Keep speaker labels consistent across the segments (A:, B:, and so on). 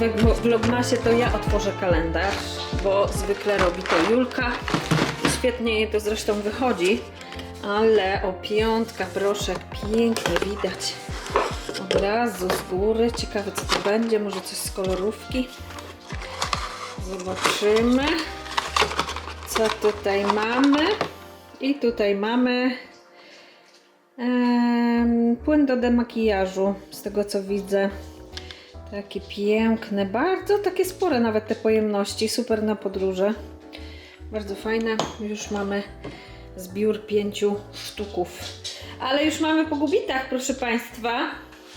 A: we vlogmasie to ja otworzę kalendarz, bo zwykle robi to Julka. Świetnie jej to zresztą wychodzi. Ale o piątka proszek pięknie widać. Od razu z góry. Ciekawe co to będzie, może coś z kolorówki. Zobaczymy, co tutaj mamy. I tutaj mamy płyn do demakijażu, z tego co widzę. Takie piękne, bardzo takie spore nawet te pojemności, super na podróże. Bardzo fajne. Już mamy zbiór pięciu sztuków. Ale już mamy po gubitach, proszę Państwa.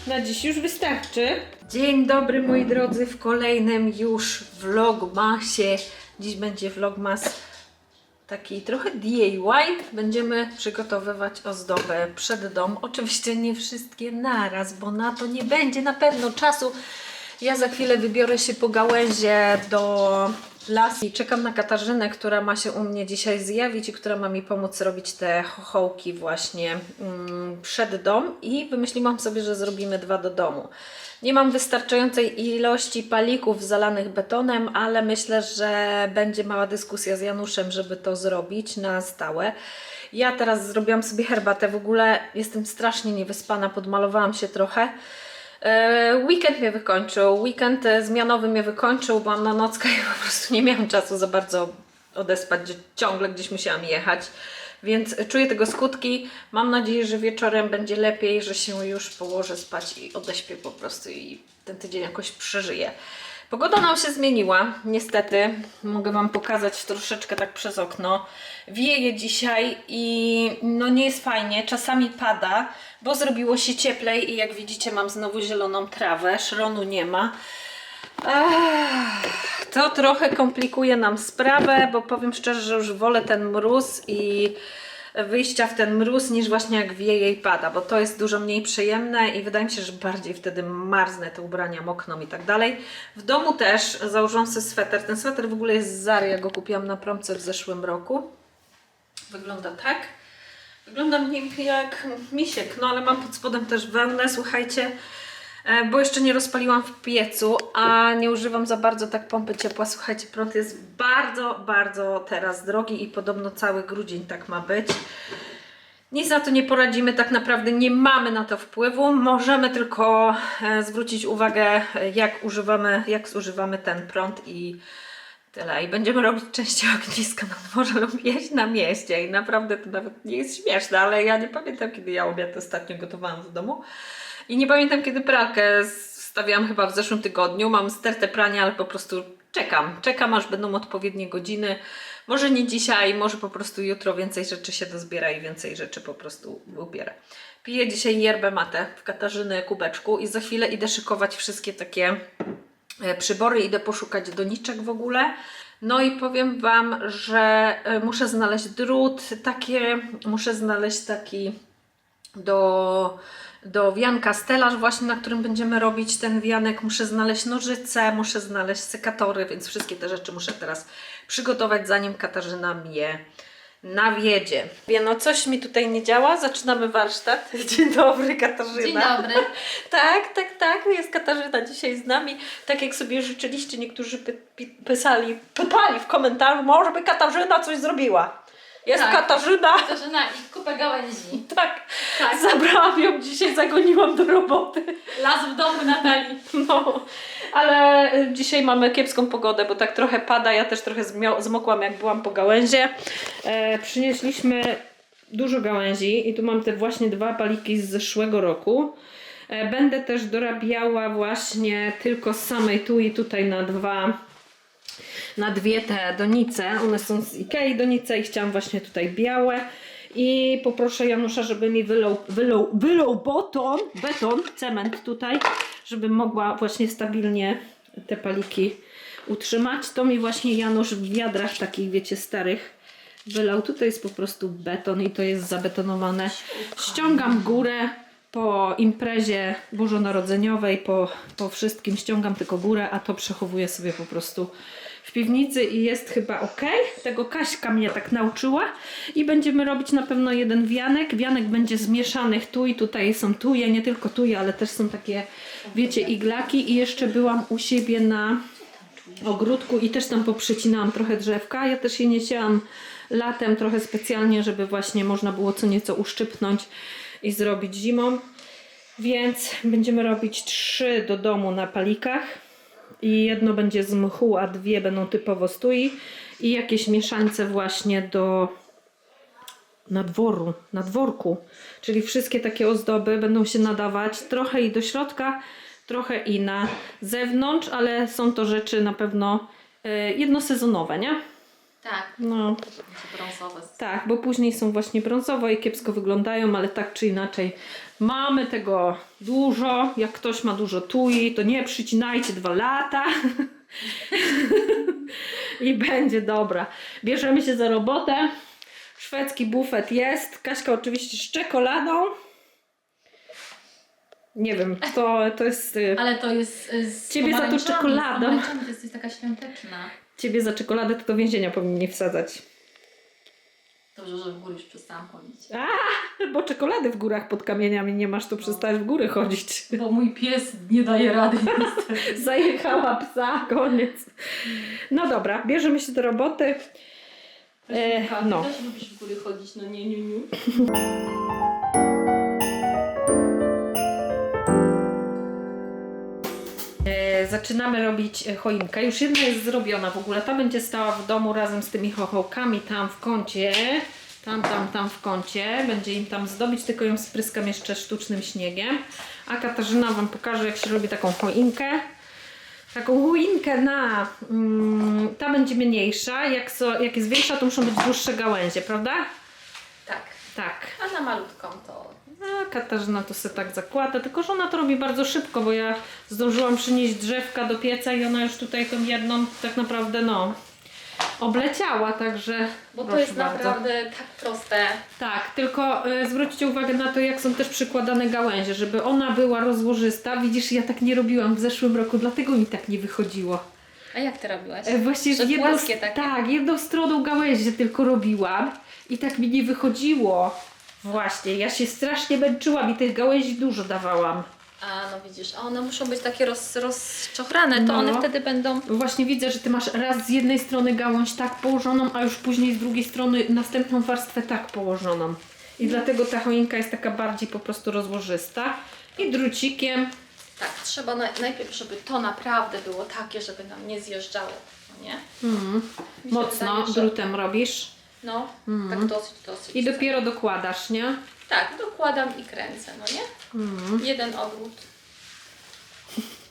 A: Na dziś już wystarczy. Dzień dobry moi drodzy w kolejnym już vlogmasie. Dziś będzie vlogmas taki trochę DIY. Będziemy przygotowywać ozdobę przed dom. Oczywiście nie wszystkie naraz, bo na to nie będzie na pewno czasu. Ja za chwilę wybiorę się po gałęzie do lasu i czekam na Katarzynę, która ma się u mnie dzisiaj zjawić i która ma mi pomóc robić te chochołki właśnie mm, przed dom i wymyśliłam sobie, że zrobimy dwa do domu. Nie mam wystarczającej ilości palików zalanych betonem, ale myślę, że będzie mała dyskusja z Januszem, żeby to zrobić na stałe. Ja teraz zrobiłam sobie herbatę, w ogóle jestem strasznie niewyspana, podmalowałam się trochę. E, Weekend mnie wykończył, weekend e, zmianowy mnie wykończył, byłam na nockach i po prostu nie miałam czasu za bardzo odespać, ciągle gdzieś musiałam jechać, więc czuję tego skutki. Mam nadzieję, że wieczorem będzie lepiej, że się już położę spać i odeśpię po prostu i ten tydzień jakoś przeżyję. Pogoda nam się zmieniła, niestety. Mogę Wam pokazać troszeczkę tak przez okno. Wieje dzisiaj i no nie jest fajnie, czasami pada, bo zrobiło się cieplej i jak widzicie mam znowu zieloną trawę, szronu nie ma. Ech, to trochę komplikuje nam sprawę, bo powiem szczerze, że już wolę ten mróz i wyjścia w ten mróz niż właśnie jak wieje i pada, bo to jest dużo mniej przyjemne i wydaje mi się, że bardziej wtedy marznę te ubrania, mokną i tak dalej. W domu też założyłam sobie sweter. Ten sweter w ogóle jest z Zary, ja go kupiłam na promce w zeszłym roku. Wygląda tak. Wygląda mniej jak misiek, no ale mam pod spodem też wełnę, słuchajcie, bo jeszcze nie rozpaliłam w piecu, a nie używam za bardzo tak pompy ciepła. Słuchajcie, prąd jest bardzo, bardzo teraz drogi i podobno cały grudzień tak ma być. Nic na to nie poradzimy, tak naprawdę nie mamy na to wpływu. Możemy tylko e, zwrócić uwagę, e, jak używamy, jak zużywamy ten prąd i tyle. I będziemy robić częściej ogniska na dworze lub jeść na mieście. I naprawdę to nawet nie jest śmieszne, ale ja nie pamiętam, kiedy ja obiad ostatnio gotowałam w domu. I nie pamiętam, kiedy pralkę stawiałam chyba w zeszłym tygodniu. Mam stertę prania, ale po prostu czekam. Czekam, aż będą odpowiednie godziny. Może nie dzisiaj, może po prostu jutro więcej rzeczy się dozbiera i więcej rzeczy po prostu ubierę. Piję dzisiaj yerbę matę w Katarzyny kubeczku i za chwilę idę szykować wszystkie takie e, przybory, idę poszukać doniczek w ogóle. No i powiem Wam, że e, muszę znaleźć drut, takie, muszę znaleźć taki do, do wianka stelaż właśnie, na którym będziemy robić ten wianek. Muszę znaleźć nożyce, muszę znaleźć sekatory, więc wszystkie te rzeczy muszę teraz przygotować, zanim Katarzyna mnie nawiedzie. Wie, no coś mi tutaj nie działa, zaczynamy warsztat. Dzień dobry Katarzyna.
B: Dzień dobry.
A: Tak, tak, tak, jest Katarzyna dzisiaj z nami. Tak jak sobie życzyliście, niektórzy py, pi- pisali, pytali w komentarzu, może by Katarzyna coś zrobiła. Jest
B: Tak.
A: Katarzyna.
B: Katarzyna i kupę gałęzi.
A: Tak,
B: Tak.
A: zabrałam ją dzisiaj, zagoniłam do roboty.
B: Las w domu Natalii.
A: No, ale y, dzisiaj mamy kiepską pogodę, bo tak trochę pada. Ja też trochę zmokłam, jak byłam po gałęzie. E, przynieśliśmy dużo gałęzi i tu mam te właśnie dwa paliki z zeszłego roku. E, będę też dorabiała właśnie tylko z samej tu i tutaj na dwa na dwie te donice. One są z Ikei donice i chciałam właśnie tutaj białe. I poproszę Janusza, żeby mi wylał, wylał beton, cement tutaj, żeby mogła właśnie stabilnie te paliki utrzymać. To mi właśnie Janusz w wiadrach takich, wiecie, starych wylał. Tutaj jest po prostu beton i to jest zabetonowane. Ściągam górę po imprezie bożonarodzeniowej, po, po wszystkim ściągam tylko górę, a to przechowuję sobie po prostu piwnicy i jest chyba ok. Tego Kaśka mnie tak nauczyła. I będziemy robić na pewno jeden wianek. Wianek będzie zmieszanych tu i tutaj są tuje, nie tylko tuje, ale też są takie, wiecie, iglaki. I jeszcze byłam u siebie na ogródku i też tam poprzecinałam trochę drzewka. Ja też je nie siałam latem trochę specjalnie, żeby właśnie można było co nieco uszczypnąć i zrobić zimą. Więc będziemy robić trzy do domu na palikach i jedno będzie z mchu, a dwie będą typowo stui i jakieś mieszańce właśnie do nadworu, nadworku, czyli wszystkie takie ozdoby będą się nadawać trochę i do środka, trochę i na zewnątrz, ale są to rzeczy na pewno y, jednosezonowe, nie?
B: Tak,
A: No,
B: brązowe.
A: tak, bo później są właśnie brązowe i kiepsko wyglądają, ale tak czy inaczej mamy tego dużo. Jak ktoś ma dużo tui, to nie przycinajcie dwa lata i będzie dobra. Bierzemy się za robotę. Szwedzki bufet jest. Kaśka oczywiście z czekoladą. Nie wiem, to, to jest. y,
B: Ale to jest y, z
A: Ciebie za to
B: pomarańczami, to jest taka świąteczna.
A: Ciebie za czekoladę to do więzienia powinni wsadzać.
B: Dobrze, że w górę już przestałam chodzić.
A: Bo czekolady w górach pod kamieniami nie masz, to przestałeś w góry chodzić.
B: Bo mój pies nie daje rady.
A: Zajechała psa, koniec. No dobra, bierzemy się do roboty. E, no.
B: też lubisz w góry chodzić, no nie, nie, nie.
A: Zaczynamy robić e, choinkę. Już jedna jest zrobiona w ogóle. Ta będzie stała w domu razem z tymi chochołkami tam w kącie. Tam, tam, tam w kącie. Będzie im tam zdobić, tylko ją spryskam jeszcze sztucznym śniegiem. A Katarzyna Wam pokaże, jak się robi taką choinkę. Taką choinkę na... Mm, ta będzie mniejsza. Jak, so, jak jest większa, to muszą być dłuższe gałęzie, prawda?
B: Tak.
A: Tak.
B: A na malutką to...
A: A Katarzyna to sobie tak zakłada, tylko że ona to robi bardzo szybko, bo ja zdążyłam przynieść drzewka do pieca i ona już tutaj tą jedną tak naprawdę no obleciała, także
B: Bo to
A: proszę
B: jest
A: bardzo.
B: naprawdę tak proste.
A: Tak, tylko y, zwróćcie uwagę na to, jak są też przykładane gałęzie, żeby ona była rozłożysta. Widzisz, ja tak nie robiłam w zeszłym roku, dlatego mi tak nie wychodziło.
B: A jak ty robiłaś?
A: E, Właśnie
B: Że płaskie takie?
A: tak, jedną stroną gałęzie tylko robiłam i tak mi nie wychodziło. Właśnie, ja się strasznie męczyłam i tych gałęzi dużo dawałam.
B: A no widzisz, a one muszą być takie roz, rozczochrane, to
A: No.
B: one wtedy będą...
A: Właśnie widzę, że ty masz raz z jednej strony gałąź tak położoną, a już później z drugiej strony następną warstwę tak położoną. I dlatego ta choinka jest taka bardziej po prostu rozłożysta. I drucikiem.
B: Tak, trzeba na, najpierw, żeby to naprawdę było takie, żeby nam nie zjeżdżało, no nie? Mi się
A: mocno
B: wydaje, że-
A: drutem robisz.
B: No,
A: Mhm.
B: tak dosyć, dosyć.
A: I dopiero dokładasz, nie?
B: Tak, dokładam i kręcę, no nie?
A: Mm.
B: Jeden obrót.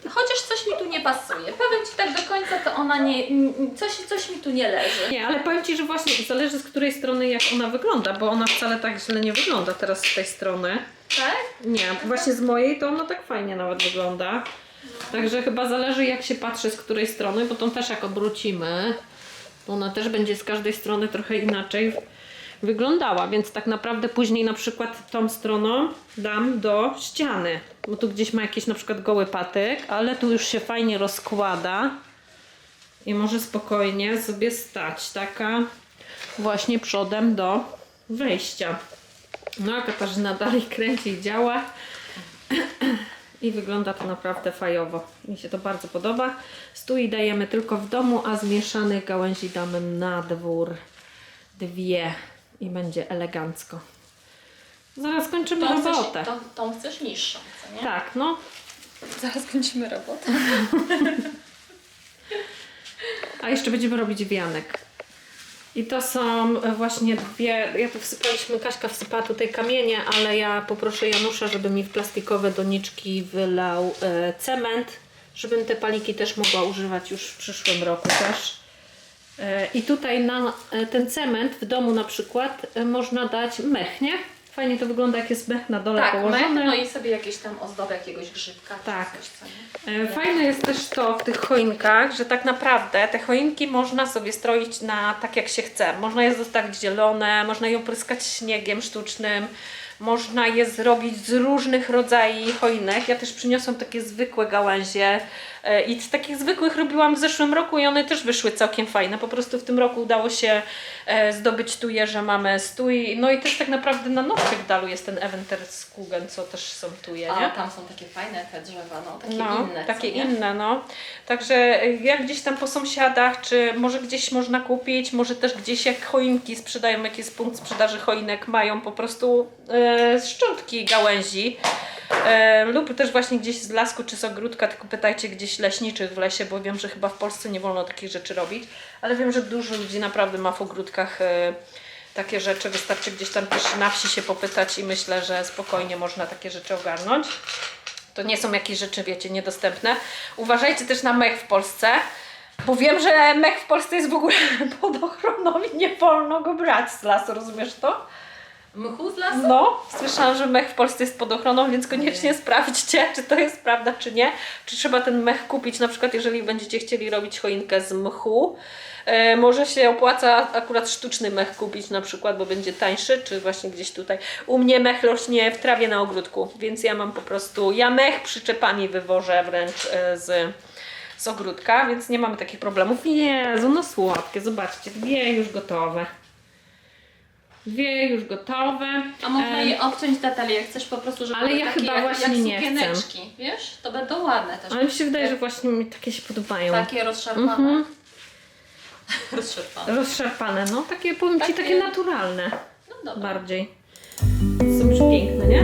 B: Chociaż coś mi tu nie pasuje. Powiem Ci tak do końca, to ona nie... n- Coś, coś mi tu nie leży.
A: Nie, ale powiem Ci, że właśnie zależy z której strony jak ona wygląda, bo ona wcale tak źle nie wygląda teraz z tej strony.
B: Tak?
A: Nie, właśnie z mojej to ona tak fajnie nawet wygląda. Także chyba zależy jak się patrzy z której strony, bo tą też jak obrócimy, ona też będzie z każdej strony trochę inaczej wyglądała, więc tak naprawdę później na przykład tą stroną dam do ściany, bo tu gdzieś ma jakiś na przykład goły patyk, ale tu już się fajnie rozkłada i może spokojnie sobie stać taka właśnie przodem do wejścia. No a Katarzyna dalej kręci i działa. I wygląda to naprawdę fajowo. Mi się to bardzo podoba. Stój dajemy tylko w domu, a zmieszanych gałęzi damy na dwór. Dwie. I będzie elegancko. Zaraz kończymy
B: Tą,
A: robotę.
B: chcesz, tą, tą chcesz niższą, co nie?
A: Tak, no.
B: Zaraz kończymy robotę.
A: A jeszcze będziemy robić wianek. I to są właśnie dwie, ja tu wsypaliśmy, Kaśka wsypała tutaj kamienie, ale ja poproszę Janusza, żeby mi w plastikowe doniczki wylał e, cement, żebym te paliki też mogła używać już w przyszłym roku też. E, I tutaj na e, ten cement w domu na przykład e, można dać mech, nie? Fajnie to wygląda jak jest mech na dole
B: Tak,
A: położony.
B: mech, no i sobie jakieś tam ozdoby jakiegoś grzybka.
A: Tak.
B: Coś, co?
A: E, Fajne jest też to w tych choinkach, że tak naprawdę te choinki można sobie stroić na tak jak się chce. Można je zostawić zielone, można je opryskać śniegiem sztucznym, można je zrobić z różnych rodzajów choinek. Ja też przyniosłam takie zwykłe gałęzie E, I z takich zwykłych robiłam w zeszłym roku i one też wyszły całkiem fajne. Po prostu w tym roku udało się e, zdobyć tuje, że mamy stój. No i też tak naprawdę na Nordkirkdalu jest ten Eventerskugen, co też są tuje, nie?
B: A tam są takie fajne te drzewa, no takie
A: no,
B: inne.
A: takie
B: nie?
A: inne, no. Także jak gdzieś tam po sąsiadach, czy może gdzieś można kupić, może też gdzieś jak choinki sprzedają, jak jest punkt sprzedaży choinek, mają po prostu e, szczątki gałęzi. Lub też właśnie gdzieś z lasku czy z ogródka, tylko pytajcie gdzieś leśniczych w lesie, bo wiem, że chyba w Polsce nie wolno takich rzeczy robić, ale wiem, że dużo ludzi naprawdę ma w ogródkach e, takie rzeczy. Wystarczy gdzieś tam też na wsi się popytać i myślę, że spokojnie można takie rzeczy ogarnąć. To nie są jakieś rzeczy, wiecie, niedostępne. Uważajcie też na mech w Polsce, bo wiem, że mech w Polsce jest w ogóle pod ochroną i nie wolno go brać z lasu, rozumiesz to?
B: Mchu z lasu?
A: No, słyszałam, że mech w Polsce jest pod ochroną, więc koniecznie sprawdźcie, czy to jest prawda, czy nie. Czy trzeba ten mech kupić, na przykład jeżeli będziecie chcieli robić choinkę z mchu. E, może się opłaca akurat sztuczny mech kupić na przykład, bo będzie tańszy, czy właśnie gdzieś tutaj. U mnie mech rośnie w trawie na ogródku, więc ja mam po prostu, ja mech przyczepami wywożę wręcz e, z, z ogródka, więc nie mamy takich problemów. Jezu, no słodkie, zobaczcie, dwie już gotowe. Dwie już gotowe.
B: A można je obciąć Natalia, jak chcesz po prostu, żeby
A: Ale ja
B: takie
A: chyba
B: jak,
A: właśnie
B: jak
A: nie chcę.
B: wiesz? To będą ładne też.
A: Ale mi się wydaje, że właśnie mi takie się podobają.
B: Takie rozszarpane.
A: Mhm.
B: rozszarpane.
A: Rozszarpane, no takie powiem Ci,
B: Takie-
A: takie naturalne
B: No dobra.
A: bardziej. Są już piękne, nie?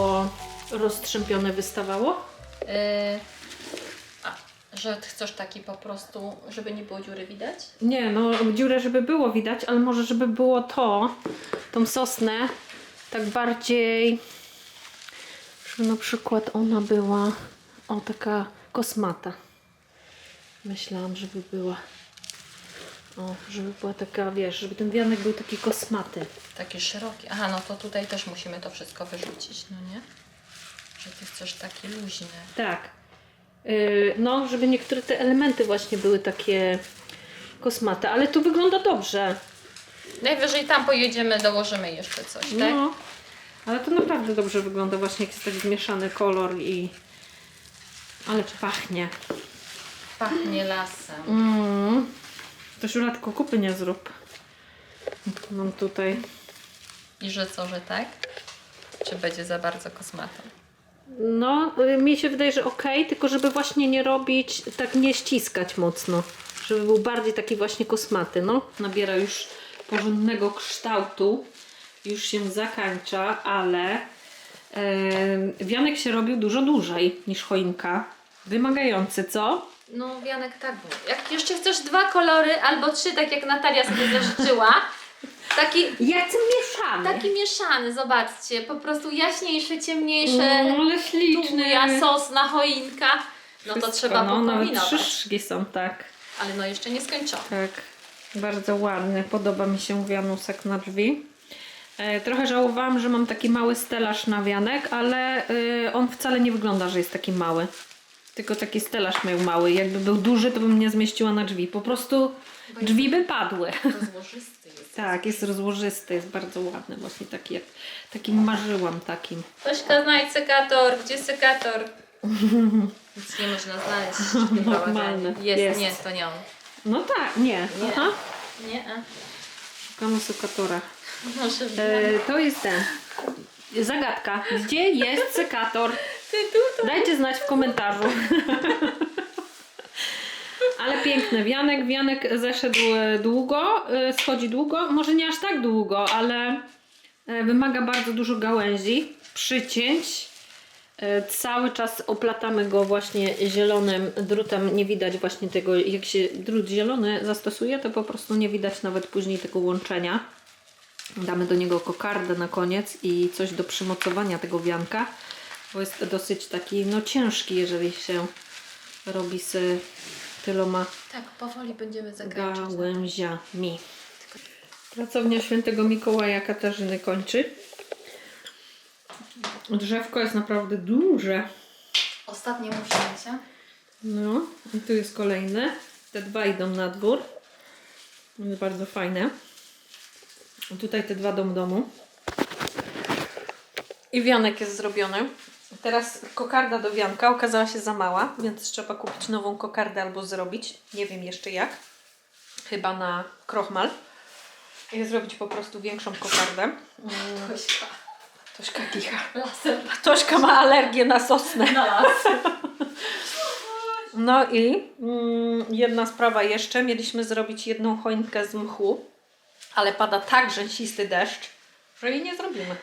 A: Bardziej było rozstrzępione, wystawało?
B: Yy, a, że chcesz taki po prostu, żeby nie było dziury widać?
A: Nie, no dziurę, żeby było widać, ale może żeby było to, tą sosnę, tak bardziej, żeby na przykład ona była, o taka kosmata. Myślałam, żeby była, o, żeby była taka, wiesz, żeby ten wianek był taki kosmaty.
B: Taki szeroki. Aha, no to tutaj też musimy to wszystko wyrzucić, no nie? Że ty chcesz taki luźny.
A: Tak. Yy, no, żeby niektóre te elementy właśnie były takie kosmate, ale tu wygląda dobrze.
B: Najwyżej tam pojedziemy, dołożymy jeszcze coś, tak?
A: No, ale to naprawdę dobrze wygląda właśnie, jak jest tak zmieszany kolor i... Ale pachnie.
B: Pachnie lasem.
A: Mm. To Żulatko, kupy nie zrób. Mam tutaj...
B: I że co, że tak? Czy będzie za bardzo kosmatą?
A: No, mi się wydaje, że ok, tylko żeby właśnie nie robić, tak nie ściskać mocno. Żeby był bardziej taki właśnie kosmaty, no. Nabiera już porządnego kształtu. Już się zakańcza, ale em, wianek się robił dużo dłużej niż choinka. Wymagający, co?
B: No, Wianek, tak było. Jak jeszcze chcesz dwa kolory albo trzy, tak jak Natalia sobie zażyczyła, taki,
A: Jacy mieszany.
B: taki mieszany, zobaczcie, po prostu jaśniejsze, ciemniejsze,
A: Mm, ale śliczny.
B: tuja, sosna, choinka. No to
A: Wszystko,
B: trzeba
A: no, nawet
B: pokombinować.
A: trzy szki są, tak.
B: Ale no jeszcze nie skończone.
A: Tak, bardzo ładny. Podoba mi się wianusek na drzwi. E, trochę żałowałam, że mam taki mały stelaż na wianek, ale y, on wcale nie wygląda, że jest taki mały. Tylko taki stelaż miał mały. Jakby był duży, to bym nie zmieściła na drzwi. Po prostu drzwi by padły.
B: Rozłożysty jest.
A: Tak, jest rozłożysty, jest bardzo ładny. Właśnie taki jak takim marzyłam takim.
B: Tośka, znajdź sekator. Gdzie sekator? Nic nie można znaleźć w tym
A: Normalne.
B: bałaganie. Jest,
A: Jest.
B: nie, to nie on.
A: No tak, nie.
B: Nie.
A: Aha.
B: Nie, a.
A: Szukamy sukatora.
B: Może
A: E, to jest ten. Zagadka. Gdzie jest sekator? Dajcie znać w komentarzu. Ale piękny wianek. Wianek zeszedł e, długo, e, schodzi długo. Może nie aż tak długo, ale e, wymaga bardzo dużo gałęzi, przycięć. Cały czas oplatamy go właśnie zielonym drutem. Nie widać właśnie tego, jak się drut zielony zastosuje, to po prostu nie widać nawet później tego łączenia. Damy do niego kokardę na koniec i coś do przymocowania tego wianka. Bo jest dosyć taki no ciężki, jeżeli się robi z tyloma
B: Tak, powoli będziemy zakończyć.
A: gałęziami. Pracownia Świętego Mikołaja Katarzyny kończy. Drzewko jest naprawdę duże.
B: Ostatnie muśnięcie.
A: No, i tu jest kolejne. Te dwa idą na dwór. Jest bardzo fajne. Tutaj te dwa dom domu. I wianek jest zrobiony. Teraz kokarda do wianka okazała się za mała, więc trzeba kupić nową kokardę albo zrobić. Nie wiem jeszcze jak. Chyba na krochmal. I zrobić po prostu większą kokardę. Mm,
B: Tośka.
A: Tośka kicha.
B: Lasem
A: Tośka ma alergię na sosnę.
B: na las.
A: No i mm, jedna sprawa jeszcze. Mieliśmy zrobić jedną choinkę z mchu, ale pada tak rzęsisty deszcz, że jej nie zrobimy.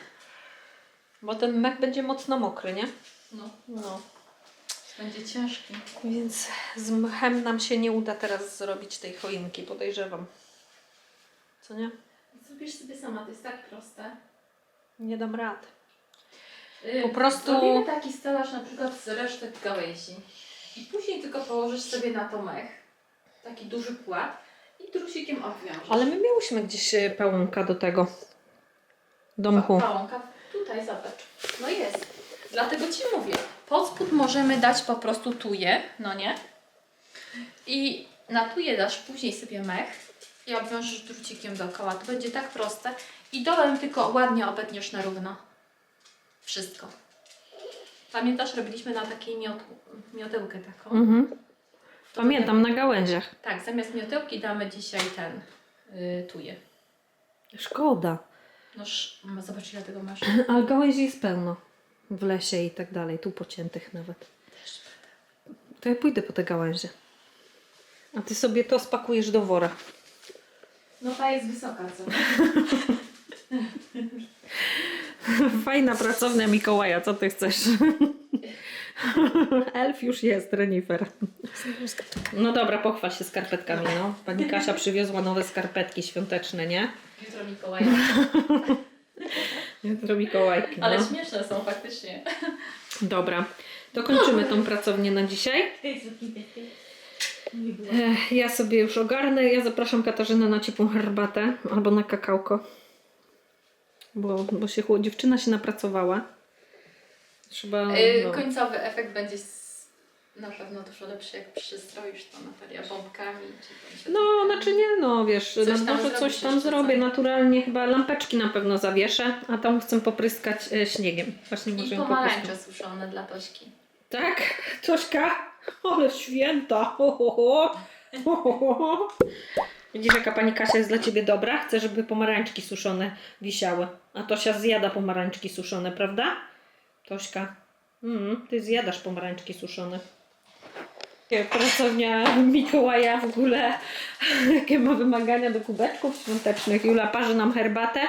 A: Bo ten mech będzie mocno mokry, nie?
B: No,
A: No.
B: będzie ciężki.
A: Więc z mchem nam się nie uda teraz zrobić tej choinki, podejrzewam. Co nie?
B: Zrobisz sobie sama, to jest tak proste.
A: Nie dam rady.
B: Y,
A: Po prostu-
B: Zrobimy taki stelaż na przykład z resztek gałęzi. I później tylko położysz sobie na to mech. Taki duży płat. I trusikiem obwiążesz.
A: Ale my miałyśmy gdzieś e, pałąka do tego. Do mchu.
B: Pałąka tutaj, zobacz. No jest. Dlatego Ci mówię. Pod spód możemy dać po prostu tuje, no nie? I na tuje dasz później sobie mech i obwiążesz drucikiem dookoła. To będzie tak proste. I dołem tylko ładnie obetniesz na równo. Wszystko. Pamiętasz, robiliśmy na takiej miot miotełkę taką?
A: Mhm. Pamiętam, na gałęziach.
B: Tak, zamiast miotełki damy dzisiaj ten y, tuje.
A: Szkoda.
B: Noż, zobacz ile tego masz.
A: Ale gałęzi jest pełno. W lesie i tak dalej, tu pociętych nawet. To ja pójdę po te gałęzie. A ty sobie to spakujesz do wora.
B: No ta jest wysoka, co?
A: Fajna pracownia Mikołaja, co ty chcesz? Elf już jest, Renifer. No dobra, pochwal się skarpetkami, no. Pani Kasia przywiozła nowe skarpetki świąteczne, nie?
B: Jutro Mikołaja.
A: Jutro Mikołajki, no.
B: Ale śmieszne są faktycznie.
A: Dobra, to kończymy tą pracownię na dzisiaj. Ech, Ja sobie już ogarnę. Ja zapraszam Katarzynę na ciepłą herbatę albo na kakałko. Bo, bo się chło- dziewczyna się napracowała. Trzeba.
B: Yy,
A: No.
B: końcowy efekt będzie na pewno dużo lepszy, jak przystroisz to Natalia bombkami. Czy tam
A: No, znaczy nie, no wiesz,
B: Coś tam zrobisz
A: coś tam zrobię.
B: co?
A: Naturalnie chyba lampeczki na pewno zawieszę, a tam chcę popryskać e, śniegiem. Właśnie może
B: I pomarańcze suszone dla Tośki.
A: Tak? Tośka? Ale święta! Ho, ho, ho. Ho, ho, ho. Widzisz, jaka pani Kasia jest dla ciebie dobra? Chce, żeby pomarańczki suszone wisiały. A Tosia zjada pomarańczki suszone, prawda? Tośka, mm, ty zjadasz pomarańczki suszone. Pracownia Mikołaja w ogóle, jakie ma wymagania do kubeczków świątecznych. Jula parzy nam herbatę.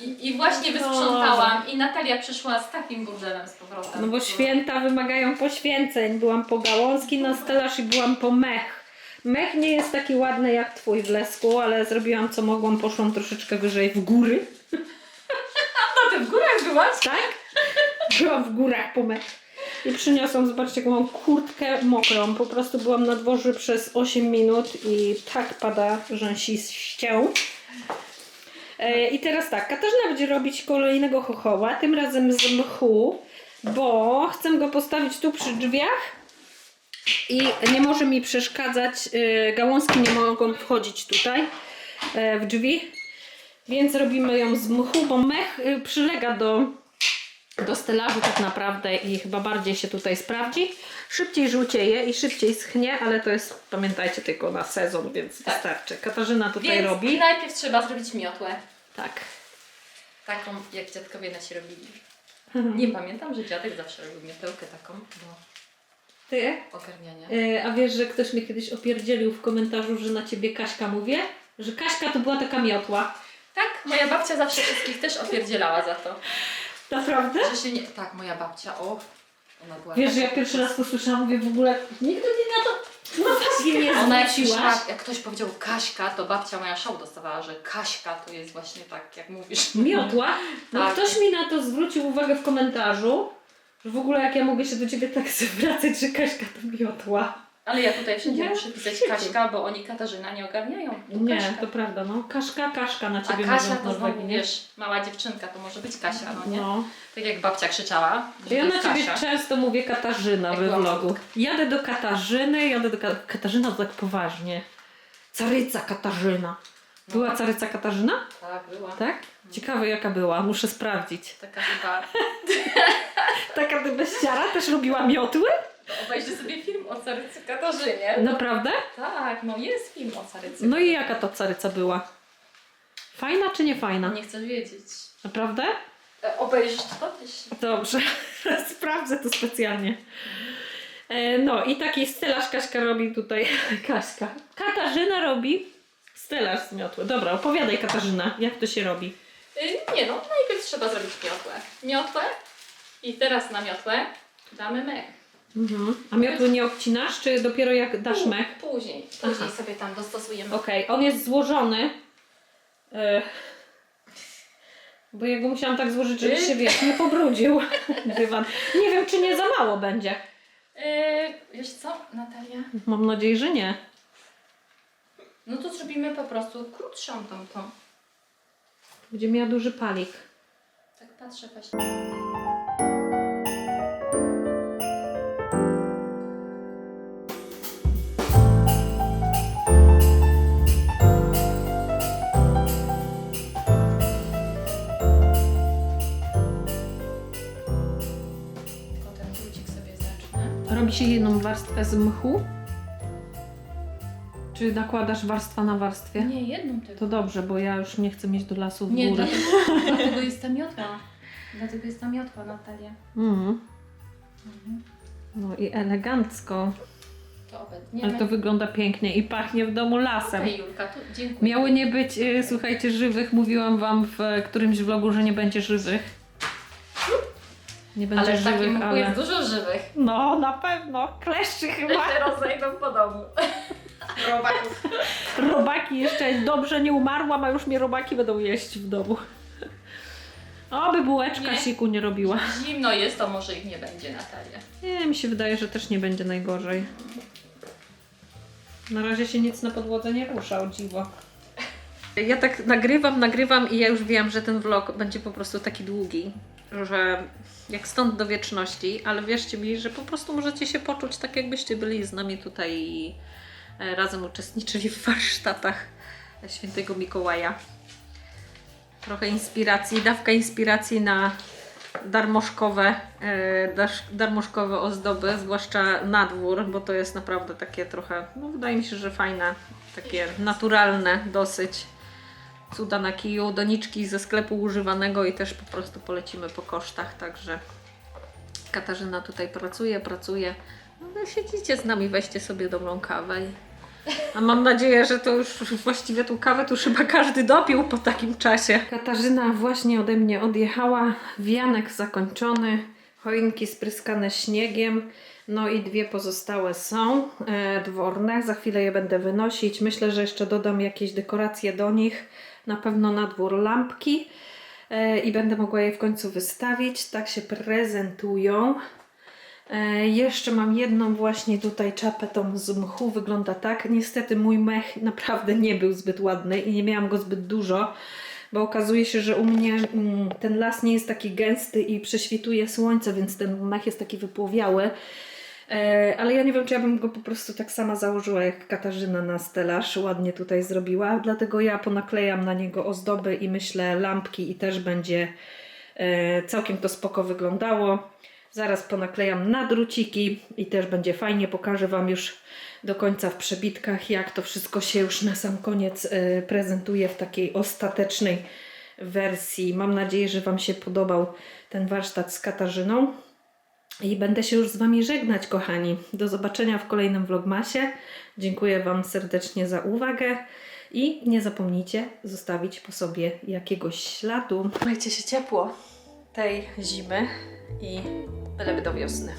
B: I, I właśnie wysprzątałam i Natalia przyszła z takim burdelem z powrotem.
A: No bo święta wymagają poświęceń. Byłam po gałązki na stelaż i byłam po mech. Mech nie jest taki ładny jak twój w lesku, ale zrobiłam co mogłam, poszłam troszeczkę wyżej w góry.
B: W górach byłaś?
A: Tak? Byłam w górach po mech. I przyniosłam, zobaczcie, jaką mam kurtkę mokrą. Po prostu byłam na dworze przez 8 minut i tak pada rzęsiście. E, I teraz tak, Katarzyna będzie robić kolejnego chochoła, tym razem z mchu, bo chcę go postawić tu przy drzwiach i nie może mi przeszkadzać, e, gałązki nie mogą wchodzić tutaj e, w drzwi, więc robimy ją z mchu, bo mech e, przylega do, do stelażu tak naprawdę i chyba bardziej się tutaj sprawdzi. Szybciej żółcieje i szybciej schnie, ale to jest, pamiętajcie, tylko na sezon, więc
B: Tak.
A: wystarczy. Katarzyna tutaj
B: Więc
A: robi.
B: najpierw trzeba zrobić miotłę.
A: Tak.
B: Taką, jak dziadkowie nasi robili. Nie pamiętam, że dziadek zawsze robił miotełkę taką do
A: Ty?
B: ogarniania.
A: E, a wiesz, że ktoś mnie kiedyś opierdzielił w komentarzu, że na ciebie Kaśka mówię? Że Kaśka to była taka miotła.
B: Tak, moja babcia zawsze wszystkich też opierdzielała za to.
A: Naprawdę?
B: Że się nie... Tak, moja babcia, o, ona była
A: Wiesz, że ja pierwszy raz to słyszałam, mówię w ogóle, nigdy mnie na to uwagi nie
B: Ona jak, słyszała, jak ktoś powiedział Kaśka, to babcia moja szał dostawała, że Kaśka to jest właśnie tak, jak mówisz.
A: Miotła? No
B: Tak.
A: ktoś mi na to zwrócił uwagę w komentarzu, że w ogóle jak ja mogę się do ciebie tak zwracać, że Kaśka to miotła.
B: Ale ja tutaj wszędzie
A: Ja
B: muszę pisać
A: świetnie.
B: Kaśka, bo oni Katarzyna nie ogarniają. To
A: Nie,
B: Kaśka.
A: to prawda, no. Kaszka, Kaszka na
B: A
A: ciebie
B: Kasia
A: mówią w
B: to znowu, wiesz, mała dziewczynka, to może być Kasia, no nie?
A: No.
B: Tak jak babcia krzyczała,
A: Ja na ciebie
B: Kasia.
A: często mówię Katarzyna
B: Jak
A: we vlogu. Jadę do Katarzyny, jadę do Ka Katarzyna to tak poważnie. Caryca Katarzyna. Była
B: No.
A: caryca Katarzyna?
B: Tak, była.
A: Tak? Ciekawe jaka była, muszę sprawdzić.
B: Taka chyba.
A: Taka dybeściara też robiła miotły?
B: Obejrzy sobie film o carycy Katarzynie.
A: Naprawdę?
B: Tak, no jest film o carycy.
A: No i jaka to caryca była? Fajna czy nie fajna?
B: Nie chcesz wiedzieć.
A: Naprawdę?
B: E, Obejrzysz to też.
A: Dobrze, sprawdzę to specjalnie. E, No i taki stelaż Kaśka robi tutaj. Kaśka. Katarzyna robi stelaż z miotły. Dobra, opowiadaj Katarzyna, jak to się robi.
B: Y, Nie no, najpierw trzeba zrobić miotłę. Miotłę i teraz na miotłę damy mech.
A: Mhm. A miotły nie obcinasz, czy dopiero jak dasz
B: Pó-
A: mech?
B: Później. Później
A: Aha.
B: sobie tam dostosujemy.
A: Okej, on jest złożony. E, Bo ja go musiałam tak złożyć, żeby się wiesz, nie pobrudził dywan. Nie wiem, czy nie za mało będzie.
B: Y, wiesz co, Natalia?
A: Mam nadzieję, że nie.
B: No to zrobimy po prostu krótszą tą tą.
A: Będzie miała duży palik.
B: Tak patrzę właśnie.
A: Robi się jedną warstwę z mchu? Czy nakładasz warstwa na warstwie?
B: Nie, jedną tylko.
A: To dobrze, bo ja już nie chcę mieć do lasu w
B: Nie,
A: góry.
B: dlatego, dlatego jest ta miotła. Dlatego jest ta miotła, Natalia.
A: Mhm. No i elegancko.
B: To obetniemy.
A: Ale to wygląda pięknie i pachnie w domu lasem.
B: Okej, Julka, tu dziękuję.
A: Miały nie być, y, słuchajcie, żywych. Mówiłam wam w e, którymś vlogu, że nie będzie żywych. Nie będzie
B: Ale w takim
A: żywych, ale...
B: jest dużo żywych.
A: No, na pewno. Kleszczy chyba.
B: Rozejdą po domu. Robaków.
A: Robaki jeszcze dobrze nie umarłam, a już mnie robaki będą jeść w domu. Oby bułeczka
B: Nie.
A: siku nie robiła.
B: Zimno jest, to może ich nie będzie, Natalia.
A: Nie, mi się wydaje, że też nie będzie najgorzej. Na razie się nic na podłodze nie rusza, o dziwo. Ja tak nagrywam, nagrywam i ja już wiem, że ten vlog będzie po prostu taki długi, że jak stąd do wieczności, ale wierzcie mi, że po prostu możecie się poczuć tak, jakbyście byli z nami tutaj i e, razem uczestniczyli w warsztatach świętego Mikołaja. Trochę inspiracji, dawka inspiracji na darmożkowe, e, darmożkowe ozdoby, zwłaszcza na dwór, bo to jest naprawdę takie trochę, no wydaje mi się, że fajne, takie naturalne dosyć. Cuda na kiju, doniczki ze sklepu używanego i też po prostu polecimy po kosztach, także Katarzyna tutaj pracuje, pracuje. No siedzicie z nami, weźcie sobie dobrą kawę. A mam nadzieję, że to już właściwie tą kawę chyba każdy dopił po takim czasie. Katarzyna właśnie ode mnie odjechała, wianek zakończony, choinki spryskane śniegiem, no i dwie pozostałe są e, dworne. Za chwilę je będę wynosić. Myślę, że jeszcze dodam jakieś dekoracje do nich, na pewno na dwór lampki e, i będę mogła je w końcu wystawić. Tak się prezentują. E, jeszcze mam jedną właśnie tutaj czapę tą z mchu, wygląda tak. Niestety mój mech naprawdę nie był zbyt ładny i nie miałam go zbyt dużo, bo okazuje się, że u mnie mm, ten las nie jest taki gęsty i prześwituje słońce, więc ten mech jest taki wypłowiały. E, ale ja nie wiem, czy ja bym go po prostu tak sama założyła, jak Katarzyna na stelaż ładnie tutaj zrobiła, dlatego ja ponaklejam na niego ozdoby i myślę lampki i też będzie e, całkiem to spoko wyglądało. Zaraz ponaklejam na druciki i też będzie fajnie. Pokażę Wam już do końca w przebitkach, jak to wszystko się już na sam koniec e, prezentuje w takiej ostatecznej wersji. Mam nadzieję, że Wam się podobał ten warsztat z Katarzyną. I będę się już z Wami żegnać, kochani. Do zobaczenia w kolejnym vlogmasie. Dziękuję Wam serdecznie za uwagę i nie zapomnijcie zostawić po sobie jakiegoś śladu. Majcie się ciepło tej zimy i byleby do wiosny.